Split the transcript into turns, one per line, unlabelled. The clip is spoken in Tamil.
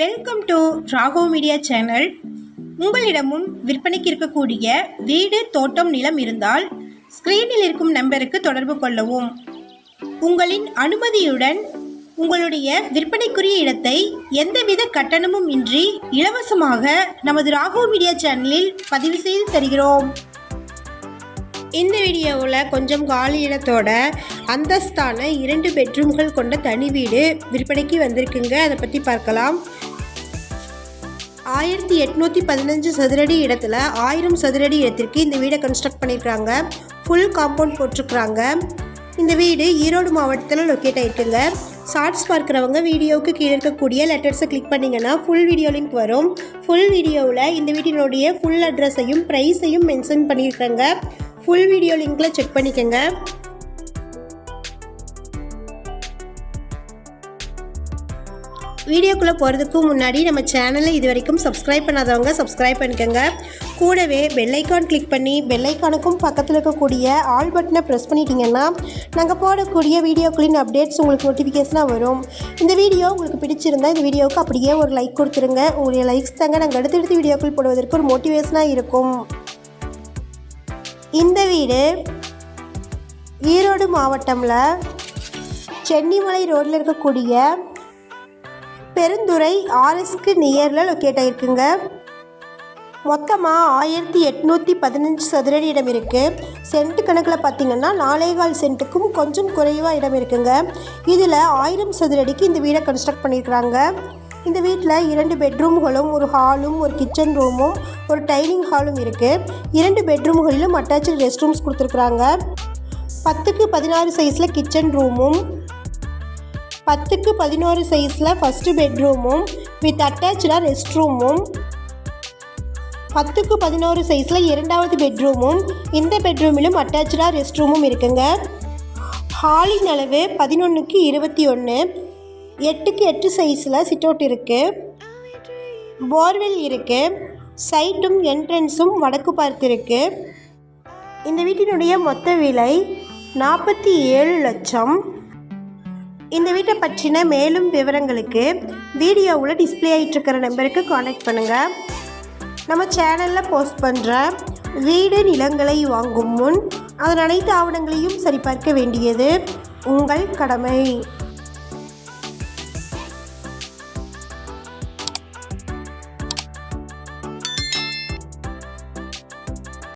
Welcome to Rago media channel உங்களிடமும் விற்பனைக்கு இருக்கக்கூடிய வீடு தோட்டம் நிலம் இருந்தால் ஸ்க்ரீனில் இருக்கும் நம்பருக்கு தொடர்பு கொள்ளவும். உங்களின் அனுமதியுடன் உங்களுடைய விற்பனைக்குரிய இடத்தை எந்தவித கட்டணமும் இன்றி இலவசமாக நமது ராகோ மீடியா சேனலில் பதிவு செய்து தருகிறோம். இந்த வீடியோவில் கொஞ்சம் காலி இடத்தோட அந்தஸ்தான இரண்டு பெட்ரூம்கள் கொண்ட தனி வீடு விற்பனைக்கு வந்திருக்குங்க. அதை பற்றி பார்க்கலாம். ஆயிரத்தி எட்நூற்றி பதினஞ்சு சதுரடி இடத்துல ஆயிரம் சதுரடி இடத்திற்கு இந்த வீடை கன்ஸ்ட்ரக்ட் பண்ணியிருக்காங்க. ஃபுல் காம்பவுண்ட் போட்டிருக்கிறாங்க. இந்த வீடு ஈரோடு மாவட்டத்தில் லொக்கேட் ஆகிருக்குங்க ஷார்ட்ஸ் பார்க்குறவங்க வீடியோவுக்கு கீழே இருக்கக்கூடிய லெட்டர்ஸை கிளிக் பண்ணிங்கன்னா ஃபுல் வீடியோ லிங்க் வரும். ஃபுல் வீடியோவில் இந்த வீட்டினுடைய ஃபுல் அட்ரஸையும் ப்ரைஸையும் மென்ஷன் பண்ணியிருக்கேங்க. ஃபுல் வீடியோ லிங்க்கில் செக் பண்ணிக்கோங்க. வீடியோக்குள்ளே போகிறதுக்கு முன்னாடி நம்ம சேனலை இது வரைக்கும் சப்ஸ்கிரைப் பண்ணாதவங்க சப்ஸ்கிரைப் பண்ணிக்கோங்க. கூடவே பெல்லைக்கான் கிளிக் பண்ணி பெல்லைக்கானுக்கும் பக்கத்தில் இருக்கக்கூடிய ஆல் பட்டனை ப்ரெஸ் பண்ணிட்டீங்கன்னா நாங்கள் போடக்கூடிய வீடியோக்களின் அப்டேட்ஸ் உங்களுக்கு நோட்டிஃபிகேஷனாக வரும். இந்த வீடியோ உங்களுக்கு பிடிச்சிருந்தா இந்த வீடியோவுக்கு அப்படியே ஒரு லைக் கொடுத்துருங்க. உங்களுடைய லைக்ஸ் தாங்க நாங்கள் அடுத்தடுத்து வீடியோக்கள் போடுவதற்கு ஒரு மோட்டிவேஷனாக இருக்கும். இந்த வீடு ஈரோடு மாவட்டமில் சென்னிமலை ரோட்டில் இருக்கக்கூடிய பெருந்துறை ஆர்எஸ்க்கு நியரில் லொக்கேட் ஆகிருக்குங்க மொத்தமாக ஆயிரத்தி எட்நூற்றி பதினஞ்சு சதுரடி இடம் இருக்குது சென்ட் கணக்கில் பார்த்தீங்கன்னா நாலேகால் சென்ட்டுக்கும் கொஞ்சம் குறைவாக இடம் இருக்குங்க. இதில் ஆயிரம் சதுரடிக்கு இந்த வீடை கன்ஸ்ட்ரக்ட் பண்ணியிருக்கிறாங்க. இந்த வீட்டில் இரண்டு பெட்ரூம்களும் ஒரு ஹாலும் ஒரு கிச்சன் ரூமும் ஒரு டைனிங் ஹாலும் இருக்குது இரண்டு பெட்ரூம்களிலும் அட்டாச்சு ரெஸ்ட் ரூம்ஸ் கொடுத்துருக்குறாங்க. பத்துக்கு பதினாறு சைஸில் கிச்சன் ரூமும் பத்துக்கு பதினோரு சைஸில் ஃபஸ்ட்டு பெட்ரூமும் வித் அட்டாச்சாக ரெஸ்ட் ரூமும் பத்துக்கு பதினோரு சைஸில் இரண்டாவது பெட்ரூமும் இந்த பெட்ரூமிலும் அட்டாச்சாக ரெஸ்ட் ரூமும் இருக்குங்க. ஹாலின் அளவு பதினொன்றுக்கு இருபத்தி ஒன்று எட்டுக்கு எட்டு சைஸில் சிட் அவுட் இருக்குது போர்வெல் இருக்குது சைட்டும் என்ட்ரன்ஸும் வடக்கு பார்த்து இருக்குது இந்த வீட்டினுடைய மொத்த விலை நாற்பத்தி ஏழு லட்சம். இந்த வீட்டை பற்றின மேலும் விவரங்களுக்கு வீடியோவில் டிஸ்பிளே ஆகிட்டு இருக்கிற நம்பருக்கு காண்டாக்ட் பண்ணுங்கள் நம்ம சேனலில் போஸ்ட் பண்ணுற வீடு நிலங்களை வாங்கும் முன் அதன் அனைத்து ஆவணங்களையும் சரிபார்க்க வேண்டியது உங்கள் கடமை.